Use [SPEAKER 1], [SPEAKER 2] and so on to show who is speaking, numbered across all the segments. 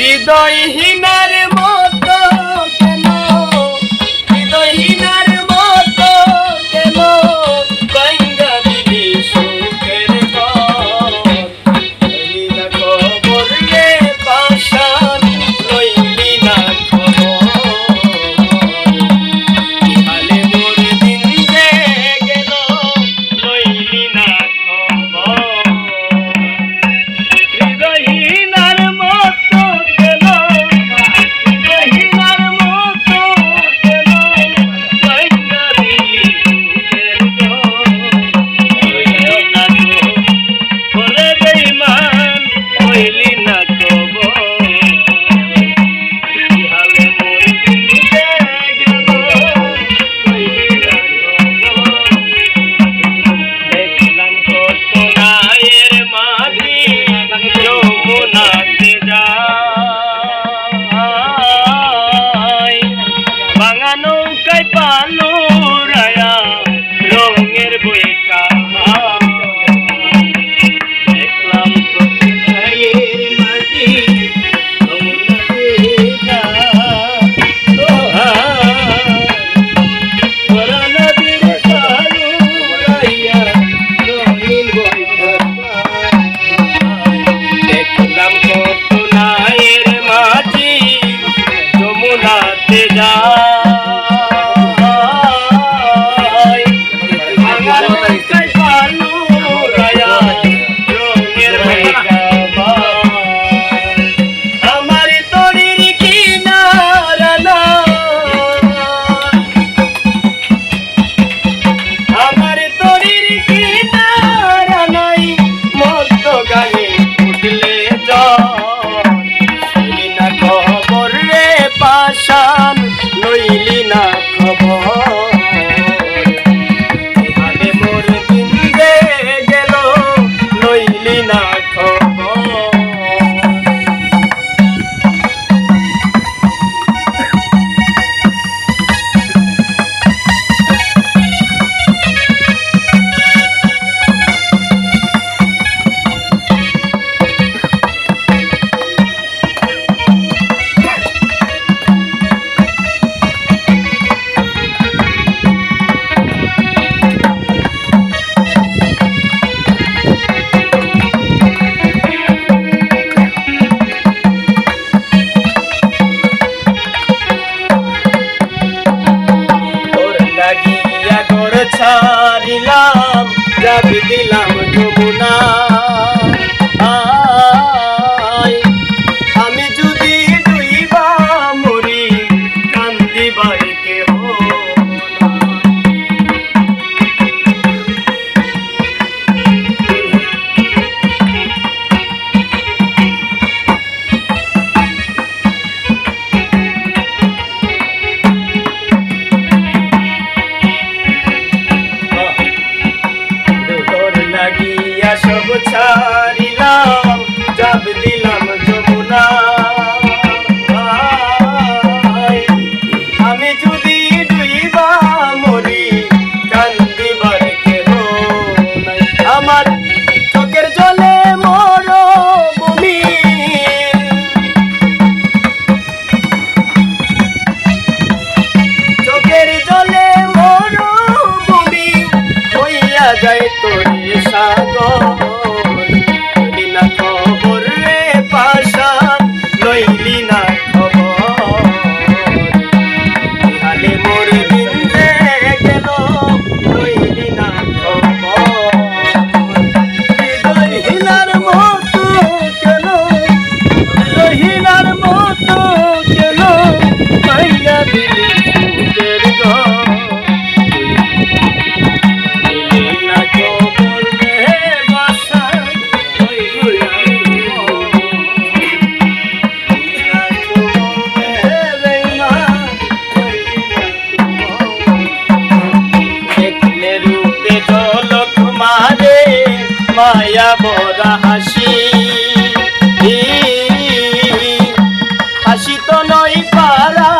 [SPEAKER 1] হৃদয়হীনের মন দিলাম ছাড়িলাম আমি যদি ডুইবা মরি কান্দিবার কেহ চোখের জলে মর ভূমি চোখের জলে মর ভূমি হইয়া যায় পায়া মোরা হাসি। হাসি তো নই পারা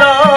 [SPEAKER 1] গেল